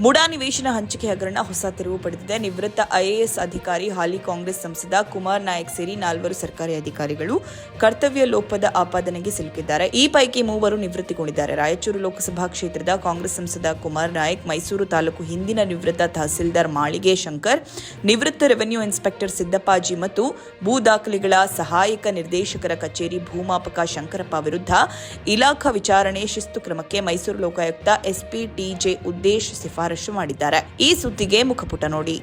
ಮುಡಾ ನಿವೇಶನ ಹಂಚಿಕೆ ಹಗರಣ ಹೊಸ ತಿರುವು ಪಡೆದಿದೆ. ನಿವೃತ್ತ ಐಎಎಸ್ ಅಧಿಕಾರಿ, ಹಾಲಿ ಕಾಂಗ್ರೆಸ್ ಸಂಸದ ಕುಮಾರ್ ನಾಯಕ್ ಸೇರಿ ನಾಲ್ವರು ಸರ್ಕಾರಿ ಅಧಿಕಾರಿಗಳು ಕರ್ತವ್ಯ ಲೋಪದ ಆಪಾದನೆಗೆ ಸಿಲುಕಿದ್ದಾರೆ. ಈ ಪೈಕಿ ಮೂವರು ನಿವೃತ್ತಿಗೊಂಡಿದ್ದಾರೆ. ರಾಯಚೂರು ಲೋಕಸಭಾ ಕ್ಷೇತ್ರದ ಕಾಂಗ್ರೆಸ್ ಸಂಸದ ಕುಮಾರ್ ನಾಯಕ್, ಮೈಸೂರು ತಾಲೂಕು ಹಿಂದಿನ ನಿವೃತ್ತ ತಹಸೀಲ್ದಾರ್ ಮಾಳಿಗೆ ಶಂಕರ್, ನಿವೃತ್ತ ರೆವೆನ್ಯೂ ಇನ್ಸ್ಪೆಕ್ಟರ್ ಸಿದ್ದಪ್ಪಾಜಿ ಮತ್ತು ಭೂ ದಾಖಲೆಗಳ ಸಹಾಯಕ ನಿರ್ದೇಶಕರ ಕಚೇರಿ ಭೂಮಾಪಕ ಶಂಕರಪ್ಪ ವಿರುದ್ಧ ಇಲಾಖಾ ವಿಚಾರಣೆ ಶಿಸ್ತು ಕ್ರಮಕ್ಕೆ ಮೈಸೂರು ಲೋಕಾಯುಕ್ತ ಎಸ್ಪಿ ಟಿಜೆ ಉದ್ದೇಶ್ ಶಿಫಾರಸು ಮಾಡಿದ್ದಾರೆ. ಈ ಸುದ್ದಿಗೆ ಮುಖಪುಟ ನೋಡಿ.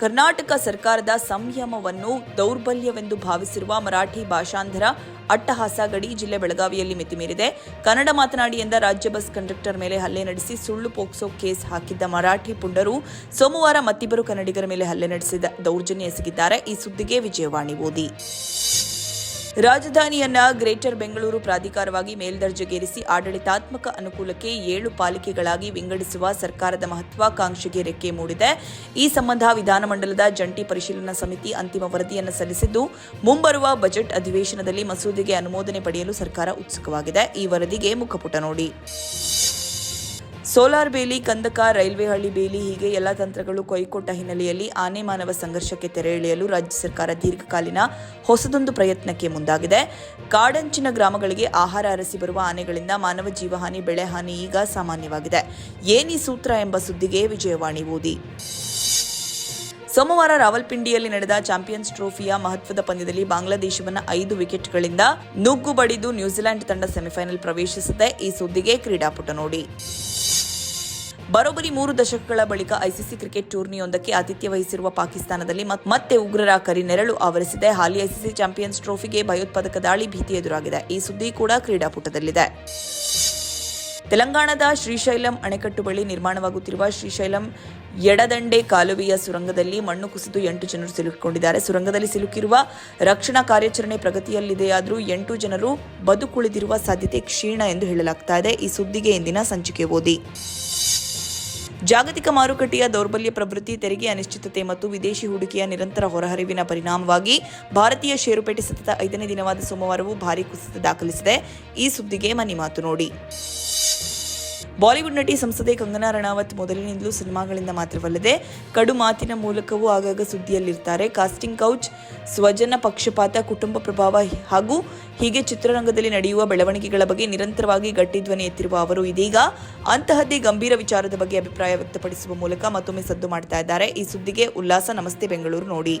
ಕರ್ನಾಟಕ ಸರ್ಕಾರದ ಸಂಯಮವನ್ನು ದೌರ್ಬಲ್ಯವೆಂದು ಭಾವಿಸಿರುವ ಮರಾಠಿ ಭಾಷಾಂಧರ ಅಟ್ಟಹಾಸ ಗಡಿ ಜಿಲ್ಲೆ ಬೆಳಗಾವಿಯಲ್ಲಿ ಮಿತಿಮೀರಿದೆ ಕನ್ನಡ ಮಾತನಾಡಿ ಎಂದ ರಾಜ್ಯ ಬಸ್ ಕಂಡಕ್ಟರ್ ಮೇಲೆ ಹಲ್ಲೆ ನಡೆಸಿ ಸುಳ್ಳು ಪೋಕ್ಸೋ ಕೇಸ್ ಹಾಕಿದ್ದ ಮರಾಠಿ ಪುಂಡರು ಸೋಮವಾರ ಮತ್ತಿಬ್ಬರು ಕನ್ನಡಿಗರ ಮೇಲೆ ಹಲ್ಲೆ ನಡೆಸಿದ ದೌರ್ಜನ್ಯ ಎಸಗಿದ್ದಾರೆ. ಈ ಸುದ್ದಿಗೆ ವಿಜಯವಾಣಿ ಓದಿ. ರಾಜಧಾನಿಯನ್ನ ಗ್ರೇಟರ್ ಬೆಂಗಳೂರು ಪ್ರಾಧಿಕಾರವಾಗಿ ಮೇಲ್ದರ್ಜೆಗೇರಿಸಿ ಆಡಳಿತಾತ್ಮಕ ಅನುಕೂಲಕ್ಕೆ ಏಳು ಪಾಲಿಕೆಗಳಾಗಿ ವಿಂಗಡಿಸುವ ಸರ್ಕಾರದ ಮಹತ್ವಾಕಾಂಕ್ಷೆಗೆ ರೆಕ್ಕೆ ಮೂಡಿದೆ. ಈ ಸಂಬಂಧ ವಿಧಾನಮಂಡಲದ ಜಂಟಿ ಪರಿಶೀಲನಾ ಸಮಿತಿ ಅಂತಿಮ ವರದಿಯನ್ನು ಸಲ್ಲಿಸಿದ್ದು, ಮುಂಬರುವ ಬಜೆಟ್ ಅಧಿವೇಶನದಲ್ಲಿ ಮಸೂದೆಗೆ ಅನುಮೋದನೆ ಪಡೆಯಲು ಸರ್ಕಾರ ಉತ್ಸುಕವಾಗಿದೆ. ಈ ವರದಿಗೆ ಮುಖಪುಟ ನೋಡಿ. ಸೋಲಾರ್ ಬೇಲಿ, ಕಂದಕ, ರೈಲ್ವೆ ಹಳ್ಳಿ ಬೇಲಿ ಹೀಗೆ ಎಲ್ಲ ತಂತ್ರಗಳು ಕೈಕೊಟ್ಟ ಹಿನ್ನೆಲೆಯಲ್ಲಿ ಆನೆ ಮಾನವ ಸಂಘರ್ಷಕ್ಕೆ ತೆರೆ ಎಳೆಯಲು ರಾಜ್ಯ ಸರ್ಕಾರ ದೀರ್ಘಕಾಲೀನ ಹೊಸದೊಂದು ಪ್ರಯತ್ನಕ್ಕೆ ಮುಂದಾಗಿದೆ. ಕಾಡಂಚಿನ ಗ್ರಾಮಗಳಿಗೆ ಆಹಾರ ಅರಸಿ ಬರುವ ಆನೆಗಳಿಂದ ಮಾನವ ಜೀವಹಾನಿ, ಬೆಳೆಹಾನಿ ಈಗ ಸಾಮಾನ್ಯವಾಗಿದೆ. ಏನಿ ಸೂತ್ರ ಎಂಬ ಸುದ್ದಿಗೆ ವಿಜಯವಾಣಿ ಓದಿ. ಸೋಮವಾರ ರಾವಲ್ಪಿಂಡಿಯಲ್ಲಿ ನಡೆದ ಚಾಂಪಿಯನ್ಸ್ ಟ್ರೋಫಿಯ ಮಹತ್ವದ ಪಂದ್ಯದಲ್ಲಿ ಬಾಂಗ್ಲಾದೇಶವನ್ನು ಐದು ವಿಕೆಟ್ಗಳಿಂದ ನುಗ್ಗು ಬಡಿದು ನ್ಯೂಜಿಲೆಂಡ್ ತಂಡ ಸೆಮಿಫೈನಲ್ ಪ್ರವೇಶಿಸಿದೆ. ಈ ಸುದ್ದಿಗೆ ಕ್ರೀಡಾಪುಟ ನೋಡಿ. ಬರೋಬ್ಬರಿ ಮೂರು ದಶಕಗಳ ಬಳಿಕ ಐಸಿಸಿ ಕ್ರಿಕೆಟ್ ಟೂರ್ನಿಯೊಂದಕ್ಕೆ ಆತಿಥ್ಯ ವಹಿಸಿರುವ ಪಾಕಿಸ್ತಾನದಲ್ಲಿ ಮತ್- ಮತ್ತೆ ಉಗ್ರರ ಕರಿ ನೆರಳು ಆವರಿಸಿದೆ. ಹಾಲಿ ಐಸಿಸಿ ಚಾಂಪಿಯನ್ಸ್ ಟ್ರೋಫಿಗೆ ಭಯೋತ್ಪಾದಕ ದಾಳಿ ಭೀತಿ ಎದುರಾಗಿದೆ. ಈ ಸುದ್ದಿ ಕೂಡ ಕ್ರೀಡಾಪುಟದಲ್ಲಿದೆ. ತೆಲಂಗಾಣದ ಶ್ರೀಶೈಲಂ ಅಣೆಕಟ್ಟು ಬಳಿ ನಿರ್ಮಾಣವಾಗುತ್ತಿರುವ ಶ್ರೀಶೈಲಂ ಎಡದಂಡೆ ಕಾಲುವೆಯ ಸುರಂಗದಲ್ಲಿ ಮಣ್ಣು ಕುಸಿದು ಎಂಟು ಜನರು ಸಿಲುಕಿಕೊಂಡಿದ್ದಾರೆ. ಸುರಂಗದಲ್ಲಿ ಸಿಲುಕಿರುವ ರಕ್ಷಣಾ ಕಾರ್ಯಾಚರಣೆ ಪ್ರಗತಿಯಲ್ಲಿದೆಯಾದರೂ ಎಂಟು ಜನರು ಬದುಕುಳಿದಿರುವ ಸಾಧ್ಯತೆ ಕ್ಷೀಣ ಎಂದು ಹೇಳಲಾಗ್ತಾ ಇದೆ. ಈ ಸುದ್ದಿಗೆ ಇಂದಿನ ಸಂಚಿಕೆ ಓದಿ. ಜಾಗತಿಕ ಮಾರುಕಟ್ಟೆಯ ದೌರ್ಬಲ್ಯ ಪ್ರವೃತ್ತಿ, ತೆರಿಗೆ ಅನಿಶ್ಚಿತತೆ ಮತ್ತು ವಿದೇಶಿ ಹೂಡಿಕೆಯ ನಿರಂತರ ಹೊರಹರಿವಿನ ಪರಿಣಾಮವಾಗಿ ಭಾರತೀಯ ಷೇರುಪೇಟೆ ಸತತ ಐದನೇ ದಿನವಾದ ಸೋಮವಾರವೂ ಭಾರೀ ಕುಸಿತ ದಾಖಲಿಸಿದೆ. ಈ ಸುದ್ದಿಗೆ ಮನಿ ಮಾತು ನೋಡಿ. ಬಾಲಿವುಡ್ ನಟಿ ಸಂಸದೆ ಕಂಗನಾ ರಣಾವತ್ ಮೊದಲಿನಿಂದಲೂ ಸಿನಿಮಾಗಳಿಂದ ಮಾತ್ರವಲ್ಲದೆ ಕಡು ಮಾತಿನ ಮೂಲಕವೂ ಆಗಾಗ ಸುದ್ದಿಯಲ್ಲಿರ್ತಾರೆ. ಕಾಸ್ಟಿಂಗ್ ಕೌಚ್, ಸ್ವಜನ ಪಕ್ಷಪಾತ, ಕುಟುಂಬ ಪ್ರಭಾವ ಹಾಗೂ ಹೀಗೆ ಚಿತ್ರರಂಗದಲ್ಲಿ ನಡೆಯುವ ಬೆಳವಣಿಗೆಗಳ ಬಗ್ಗೆ ನಿರಂತರವಾಗಿ ಗಟ್ಟಿ ಧ್ವನಿ ಎತ್ತಿರುವ ಅವರು ಇದೀಗ ಅಂತಹದ್ದೇ ಗಂಭೀರ ವಿಚಾರದ ಬಗ್ಗೆ ಅಭಿಪ್ರಾಯ ವ್ಯಕ್ತಪಡಿಸುವ ಮೂಲಕ ಮತ್ತೊಮ್ಮೆ ಸದ್ದು ಮಾಡ್ತಾ ಇದ್ದಾರೆ. ಈ ಸುದ್ದಿಗೆ ಉಲ್ಲಾಸ. ನಮಸ್ತೆ, ಬೆಂಗಳೂರು ನೋಡಿ.